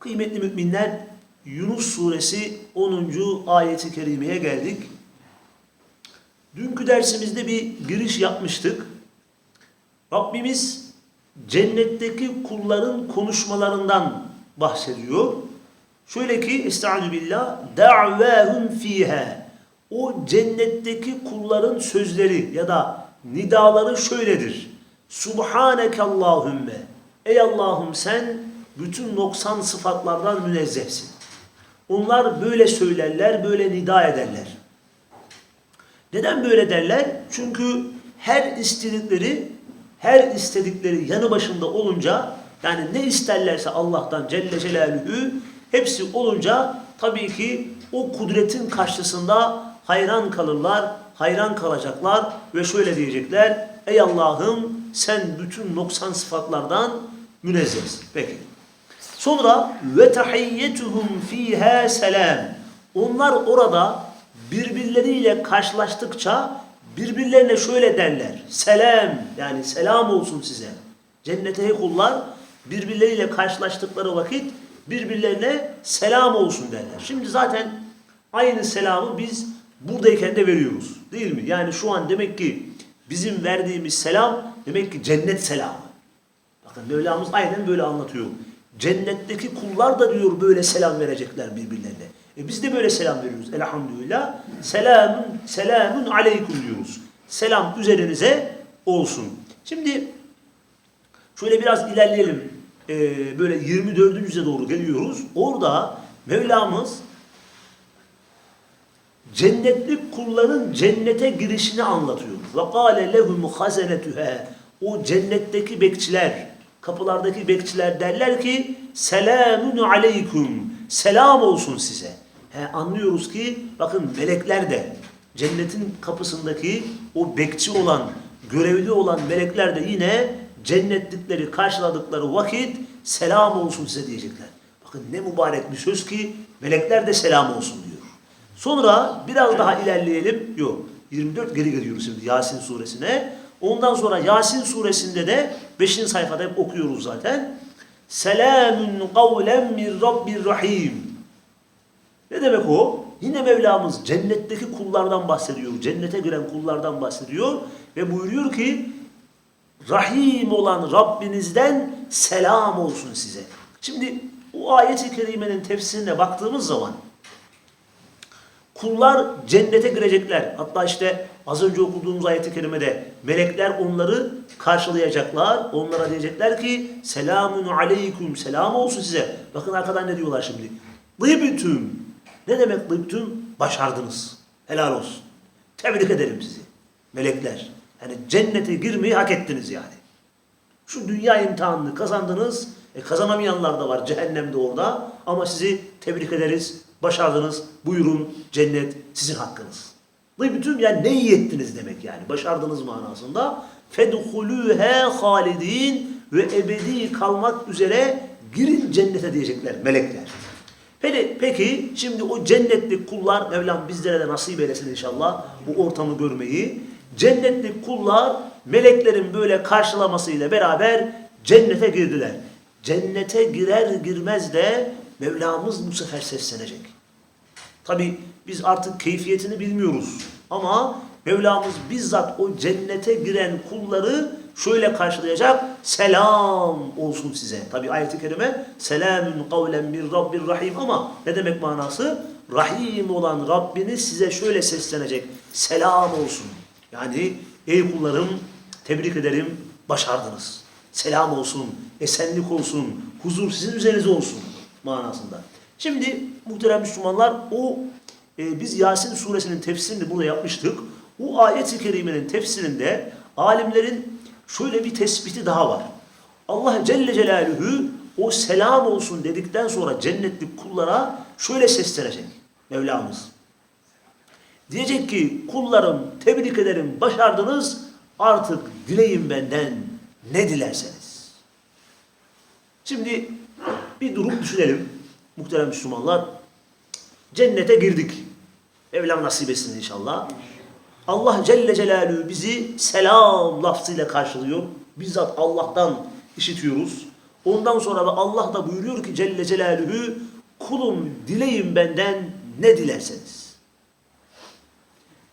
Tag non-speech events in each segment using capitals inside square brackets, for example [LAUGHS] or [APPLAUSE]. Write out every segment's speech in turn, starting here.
Kıymetli müminler Yunus suresi 10. ayeti kerimeye geldik. Dünkü dersimizde bir giriş yapmıştık. Rabbimiz cennetteki kulların konuşmalarından bahsediyor. Şöyle ki Estaizu billah da'vâhum fîhâ o cennetteki kulların sözleri ya da nidaları şöyledir. Subhaneke Allahümme Ey Allah'ım sen bütün noksan sıfatlardan münezzehsin. Onlar böyle söylerler, böyle nida ederler. Neden böyle derler? Çünkü her istedikleri, her istedikleri yanı başında olunca, yani ne isterlerse Allah'tan Celle Celaluhu, hepsi olunca tabii ki o kudretin karşısında hayran kalırlar, hayran kalacaklar ve şöyle diyecekler, Ey Allah'ım sen bütün noksan sıfatlardan münezzehsin. Peki. Sonra ve tahiyyetuhum fiha selam. Onlar orada birbirleriyle karşılaştıkça birbirlerine şöyle derler. Selam yani selam olsun size. Cennete kullar birbirleriyle karşılaştıkları vakit birbirlerine selam olsun derler. Şimdi zaten aynı selamı biz buradayken de veriyoruz. Değil mi? Yani şu an demek ki bizim verdiğimiz selam demek ki cennet selamı. Bakın Mevlamız aynen böyle anlatıyor. Cennetteki kullar da diyor böyle selam verecekler birbirlerine. E biz de böyle selam veriyoruz elhamdülillah. Selamun, selamun aleyküm diyoruz. Selam üzerinize olsun. Şimdi şöyle biraz ilerleyelim. Ee, böyle 24. yüze doğru geliyoruz. Orada Mevlamız cennetlik kulların cennete girişini anlatıyor. Kâle lehum hazenetühe. O cennetteki bekçiler, kapılardaki bekçiler derler ki selamun aleyküm. Selam olsun size. He, anlıyoruz ki bakın melekler de cennetin kapısındaki o bekçi olan, görevli olan melekler de yine cennetlikleri karşıladıkları vakit selam olsun size diyecekler. Bakın ne mübarek bir söz ki melekler de selam olsun diyor. Sonra biraz daha ilerleyelim. Yok 24 geri geliyoruz şimdi Yasin suresine. Ondan sonra Yasin suresinde de 5. sayfada hep okuyoruz zaten. Selamun kavlen min Rabbir Rahim. Ne demek o? Yine Mevlamız cennetteki kullardan bahsediyor. Cennete giren kullardan bahsediyor. Ve buyuruyor ki Rahim olan Rabbinizden selam olsun size. Şimdi o ayet-i kerimenin tefsirine baktığımız zaman kullar cennete girecekler. Hatta işte az önce okuduğumuz ayet-i kerimede melekler onları karşılayacaklar. Onlara diyecekler ki selamun aleyküm selam olsun size. Bakın arkadan ne diyorlar şimdi? Dıbtüm. Ne demek dıbtüm? Başardınız. Helal olsun. Tebrik ederim sizi. Melekler. Yani cennete girmeyi hak ettiniz yani. Şu dünya imtihanını kazandınız. E kazanamayanlar da var cehennemde orada. Ama sizi tebrik ederiz. Başardınız. Buyurun cennet sizin hakkınız. Dıbtüm yani ne iyi ettiniz demek yani. Başardınız manasında. Fedhulûhâ halidin ve ebedi kalmak üzere girin cennete diyecekler melekler. Peki, peki şimdi o cennetli kullar Mevlam bizlere de nasip eylesin inşallah bu ortamı görmeyi. Cennetli kullar meleklerin böyle karşılamasıyla beraber cennete girdiler. Cennete girer girmez de Mevlamız bu sefer seslenecek. Tabi biz artık keyfiyetini bilmiyoruz ama Mevlamız bizzat o cennete giren kulları şöyle karşılayacak. Selam olsun size. Tabi ayet-i kerime selamün kavlen min rabbir rahim ama ne demek manası? Rahim olan Rabbiniz size şöyle seslenecek. Selam olsun. Yani ey kullarım tebrik ederim başardınız. Selam olsun, esenlik olsun, huzur sizin üzerinize olsun manasında. Şimdi muhterem Müslümanlar o e, biz Yasin suresinin tefsirini burada yapmıştık. O ayet-i kerimenin tefsirinde alimlerin şöyle bir tespiti daha var. Allah Celle Celaluhu o selam olsun dedikten sonra cennetlik kullara şöyle seslenecek Mevlamız. Diyecek ki kullarım tebrik ederim başardınız artık dileyin benden ne dilerseniz. Şimdi bir durum düşünelim muhterem Müslümanlar. Cennete girdik. Mevlam nasip etsin inşallah. Allah Celle Celaluhu bizi selam lafzıyla karşılıyor. Bizzat Allah'tan işitiyoruz. Ondan sonra da Allah da buyuruyor ki Celle Celaluhu kulum dileyin benden ne dilerseniz.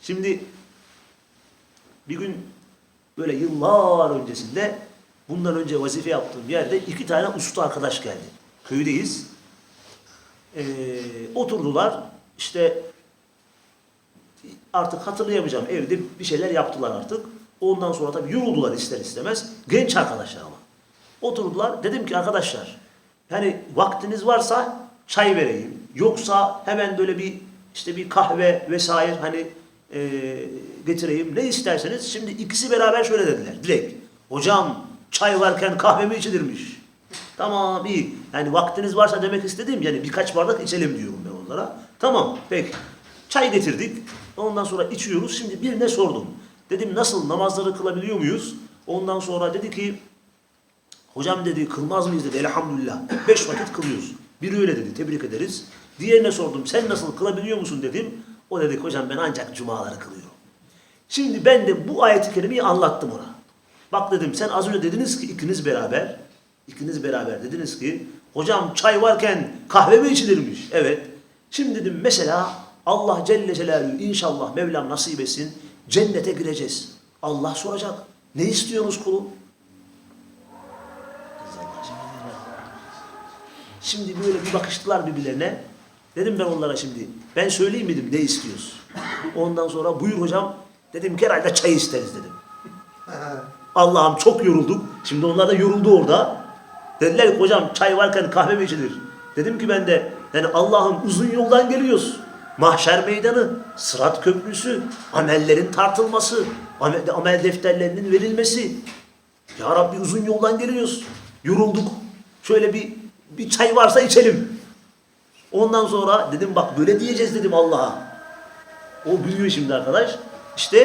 Şimdi bir gün böyle yıllar öncesinde bundan önce vazife yaptığım yerde iki tane usta arkadaş geldi. Köydeyiz. Ee, oturdular. İşte artık hatırlayamayacağım evde bir şeyler yaptılar artık. Ondan sonra tabii yoruldular ister istemez. Genç arkadaşlar ama. Oturdular. Dedim ki arkadaşlar yani vaktiniz varsa çay vereyim. Yoksa hemen böyle bir işte bir kahve vesaire hani e, getireyim. Ne isterseniz. Şimdi ikisi beraber şöyle dediler. Direkt. Hocam çay varken kahve mi içilirmiş? Tamam iyi. Yani vaktiniz varsa demek istediğim yani birkaç bardak içelim diyorum ben onlara. Tamam peki. Çay getirdik. Ondan sonra içiyoruz. Şimdi birine sordum. Dedim nasıl namazları kılabiliyor muyuz? Ondan sonra dedi ki hocam dedi kılmaz mıyız dedi elhamdülillah. Beş vakit kılıyoruz. Biri öyle dedi tebrik ederiz. Diğerine sordum sen nasıl kılabiliyor musun dedim. O dedi hocam ben ancak cumaları kılıyorum. Şimdi ben de bu ayeti kerimeyi anlattım ona. Bak dedim sen az önce dediniz ki ikiniz beraber, ikiniz beraber dediniz ki hocam çay varken kahve mi içilirmiş? Evet. Şimdi dedim mesela Allah Celle Celaluhu inşallah Mevlam nasip etsin cennete gireceğiz. Allah soracak. Ne istiyorsunuz kulum? Şimdi böyle bir bakıştılar birbirlerine. Dedim ben onlara şimdi. Ben söyleyeyim dedim ne istiyoruz? Ondan sonra buyur hocam. Dedim ki herhalde çay isteriz dedim. [LAUGHS] Allah'ım çok yorulduk. Şimdi onlar da yoruldu orada. Dediler ki hocam çay varken kahve mi içilir? Dedim ki ben de yani Allah'ım uzun yoldan geliyoruz. Mahşer meydanı, sırat köprüsü, amellerin tartılması, amel, amel defterlerinin verilmesi. Ya Rabbi uzun yoldan geliyoruz. Yorulduk. Şöyle bir bir çay varsa içelim. Ondan sonra dedim bak böyle diyeceğiz dedim Allah'a. O büyüyor şimdi arkadaş. İşte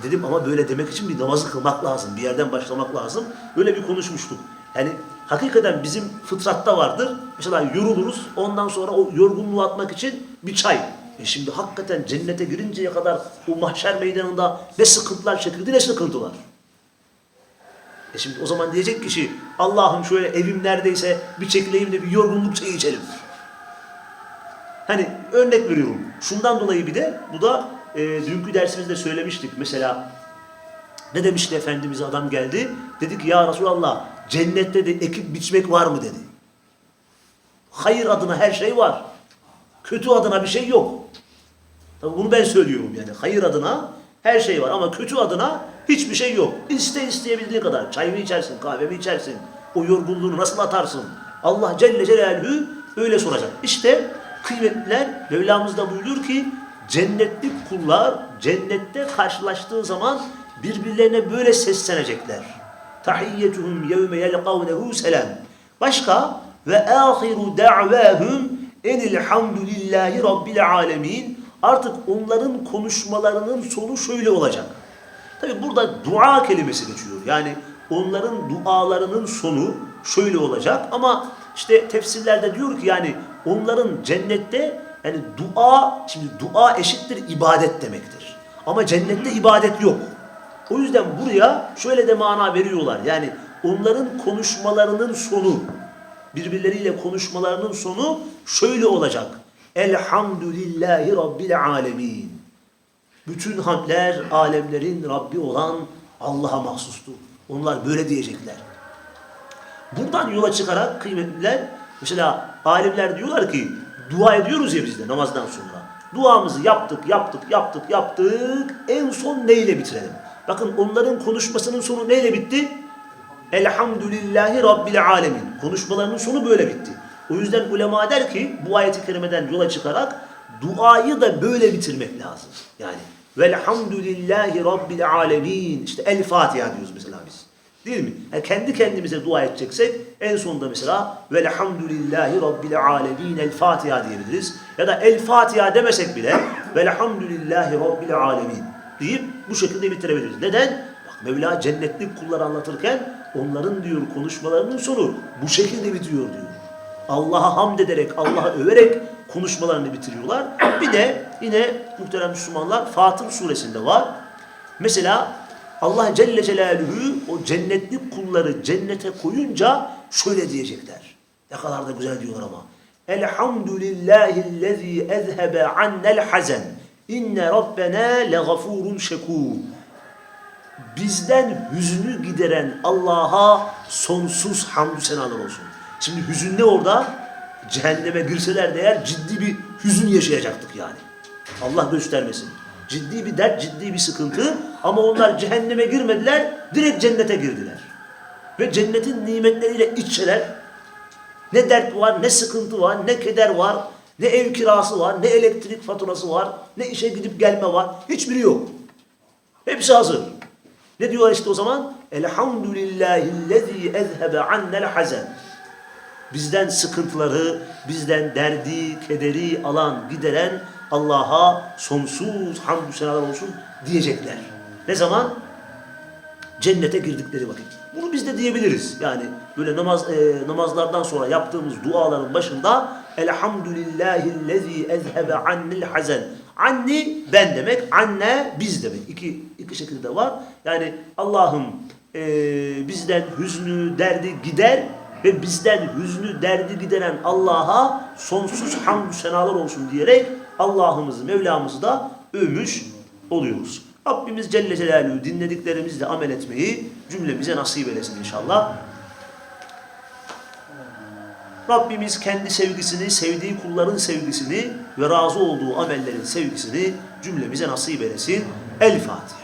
e dedim ama böyle demek için bir namazı kılmak lazım. Bir yerden başlamak lazım. Böyle bir konuşmuştuk. Yani hakikaten bizim fıtratta vardır. Mesela yoruluruz. Ondan sonra o yorgunluğu atmak için bir çay. E şimdi hakikaten cennete girinceye kadar o mahşer meydanında ne sıkıntılar çekildi ne sıkıntılar. E şimdi o zaman diyecek kişi Allah'ım şöyle evim neredeyse bir çekileyim de bir yorgunluk çayı içelim. Hani örnek veriyorum. Şundan dolayı bir de bu da e, dünkü dersimizde söylemiştik. Mesela ne demişti Efendimiz adam geldi. Dedi ki ya Resulallah cennette de ekip biçmek var mı dedi. Hayır adına her şey var. Kötü adına bir şey yok. Tabii bunu ben söylüyorum yani. Hayır adına her şey var ama kötü adına hiçbir şey yok. İste isteyebildiğin kadar. Çay mı içersin, kahve mi içersin? O yorgunluğunu nasıl atarsın? Allah Celle Celaluhu öyle soracak. İşte kıymetliler Mevlamız da buyuruyor ki cennetlik kullar cennette karşılaştığı zaman birbirlerine böyle seslenecekler. Tahiyyetuhum yevme yelkavnehu selam. Başka ve ahiru da'vahum enilhamdülillahi rabbil alemin. Artık onların konuşmalarının sonu şöyle olacak. Tabi burada dua kelimesi geçiyor. Yani onların dualarının sonu şöyle olacak ama işte tefsirlerde diyor ki yani onların cennette yani dua şimdi dua eşittir ibadet demektir. Ama cennette ibadet yok. O yüzden buraya şöyle de mana veriyorlar. Yani onların konuşmalarının sonu birbirleriyle konuşmalarının sonu şöyle olacak. Elhamdülillahi Rabbil alemin. Bütün hamdler alemlerin Rabbi olan Allah'a mahsustur. Onlar böyle diyecekler. Buradan yola çıkarak kıymetliler, mesela alimler diyorlar ki dua ediyoruz ya biz de namazdan sonra. Duamızı yaptık, yaptık, yaptık, yaptık. En son neyle bitirelim? Bakın onların konuşmasının sonu neyle bitti? Elhamdülillahi Rabbil alemin. Konuşmalarının sonu böyle bitti. O yüzden ulema der ki bu ayeti kerimeden yola çıkarak duayı da böyle bitirmek lazım. Yani velhamdülillahi Rabbil alemin. İşte El Fatiha diyoruz mesela biz. Değil mi? Yani kendi kendimize dua edeceksek En sonunda mesela velhamdülillahi rabbil alemin el Fatiha diyebiliriz. Ya da el Fatiha demesek bile velhamdülillahi rabbil alemin deyip bu şekilde bitirebiliriz. Neden? Bak Mevla cennetlik kulları anlatırken onların diyor konuşmalarının sonu bu şekilde bitiyor diyor. Allah'a hamd ederek, Allah'a överek konuşmalarını bitiriyorlar. Bir de yine muhterem Müslümanlar Fatır suresinde var. Mesela Allah Celle Celaluhu o cennetlik kulları cennete koyunca şöyle diyecekler. Ne kadar da güzel diyorlar ama. Elhamdülillahillezî ezhebe annel hazen. İnne rabbena legafurun şekur. Bizden hüznü gideren Allah'a sonsuz hamdü senalar olsun. Şimdi hüzün ne orada? Cehenneme girseler de eğer ciddi bir hüzün yaşayacaktık yani. Allah göstermesin. Ciddi bir dert, ciddi bir sıkıntı ama onlar cehenneme girmediler, direkt cennete girdiler. Ve cennetin nimetleriyle içseler ne dert var, ne sıkıntı var, ne keder var, ne ev kirası var, ne elektrik faturası var, ne işe gidip gelme var. Hiçbiri yok. Hepsi hazır. Ne diyorlar işte o zaman? Elhamdülillahillezî ezhebe annel hazen. Bizden sıkıntıları, bizden derdi, kederi alan, gideren Allah'a sonsuz hamdü senalar olsun diyecekler. Ne zaman? Cennete girdikleri vakit. Bunu biz de diyebiliriz. Yani böyle namaz e, namazlardan sonra yaptığımız duaların başında Elhamdülillahillezî ezhebe annil hazen. Anni ben demek, anne biz demek. İki, iki şekilde var. Yani Allah'ım e, bizden hüznü, derdi gider ve bizden hüznü, derdi gideren Allah'a sonsuz hamdü senalar olsun diyerek Allah'ımızı, Mevlamızı da övmüş oluyoruz. Rabbimiz Celle Celaluhu dinlediklerimizle amel etmeyi cümlemize nasip eylesin inşallah. Rabbimiz kendi sevgisini, sevdiği kulların sevgisini ve razı olduğu amellerin sevgisini cümlemize nasip eylesin. El Fatiha.